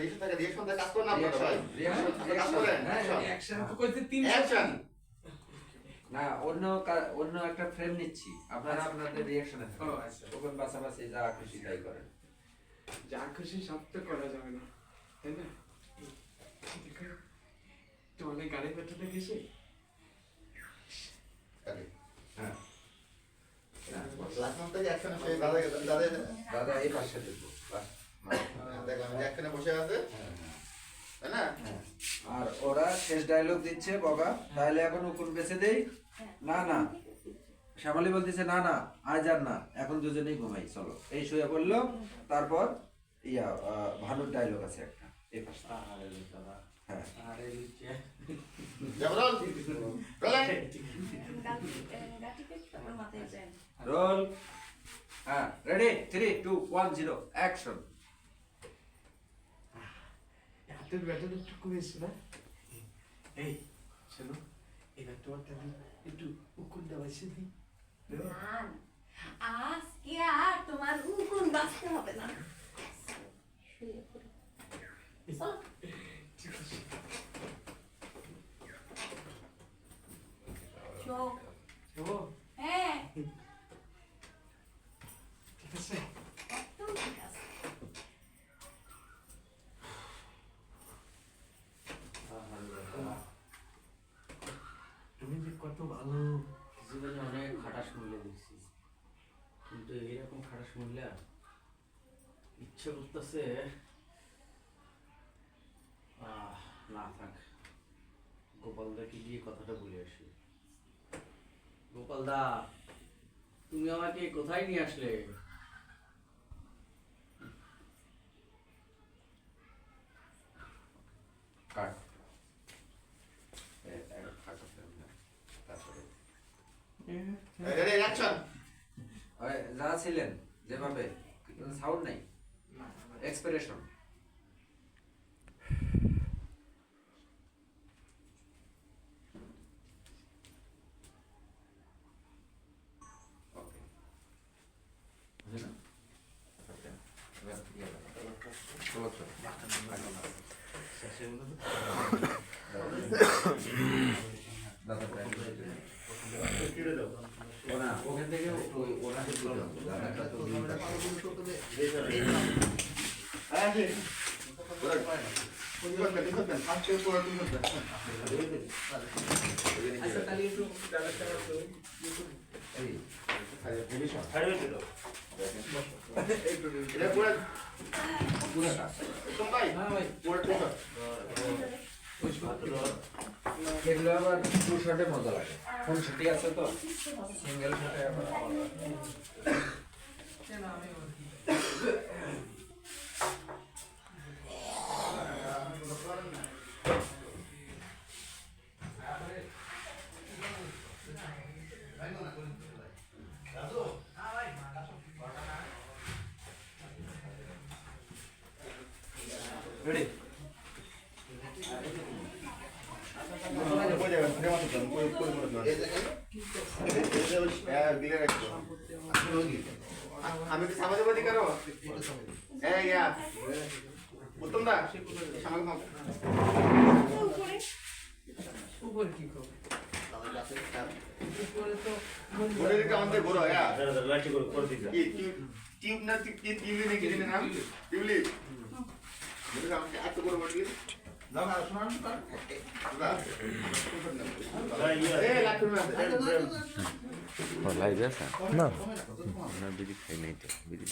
আপনার থাকে রিয়েকশন থেকে কাজ করেন না আপনারা সবাই কাজ করেন? হ্যাঁ, অ্যাকশন তো কইতে তিন অ্যাকশন না অন্য অন্য একটা ফ্রেম নিচ্ছি। আপনারা আপনাদের রিয়াকশনে ও আচ্ছা ওখান বাসাবাসি যা খুশি তাই করেন। যা খুশি সব তো করা যাবে না তাই না? তোমাদের গাড়ি পেট্রোলে গেছে হ্যাঁ। থেকে অ্যাকশনে সে দাদা দাদা দাদা এই পাশে দেখব। যে অ্যাকশনে বসে আছে। হ্যাঁ, হ্যাঁ, তাই না? হ্যাঁ। আর ওরা শেষ ডায়লগ দিচ্ছে বগা তাহলে এখন উকুন বেঁচে দেই। না না। শ্যামলী বলতেছে না না আজ আর না এখন দুজনেই ঘুমাই চলো। এই শুয়ে বলল তারপর ইয়া ভানুর ডায়লগ আছে একটা এই পাশে। হ্যাঁ। রোল। হ্যাঁ ready three two one zero action হাতের ব্যাটারি একটু কমেছে না? এই শোনো এবার তোমার তাহলে একটু উকুন দেওয়াইছে দিই আজকে আর তোমার উকুন বাঁচতে হবে না। মূল্য ইচ্ছে করতেছে। না থাক। গোপালদাকে গিয়ে কথাটা বলে আসি। গোপালদা তুমি আমাকে কোথায় নিয়ে আসলে? কাট। তারপরে। যা ছিলেন যেভাবে সাউন্ড নাই এক্সপ্রেশন ওকে বুঝলেন ওখান থেকে ওনাকে দাদাটা তো পুরোটা এগুলো আবার টু শটে মজা লাগে। ফোন শটি আছে তো? সিঙ্গেল শটে আবার আলাদা। কেন আমি বলছি রেডি কই যাবেন ফ্রেম আছে তো কই কই করবেন আমি কি সমাজবাদী করো এই ইয়া উত্তম দা সমাজ উপরে কি করব ইয়া কি টিউব টিউব না কি নাম টিউবলি এত বড় বলি টাকা আছে? না। না বিড়ি খাই নাই তো বিড়ি।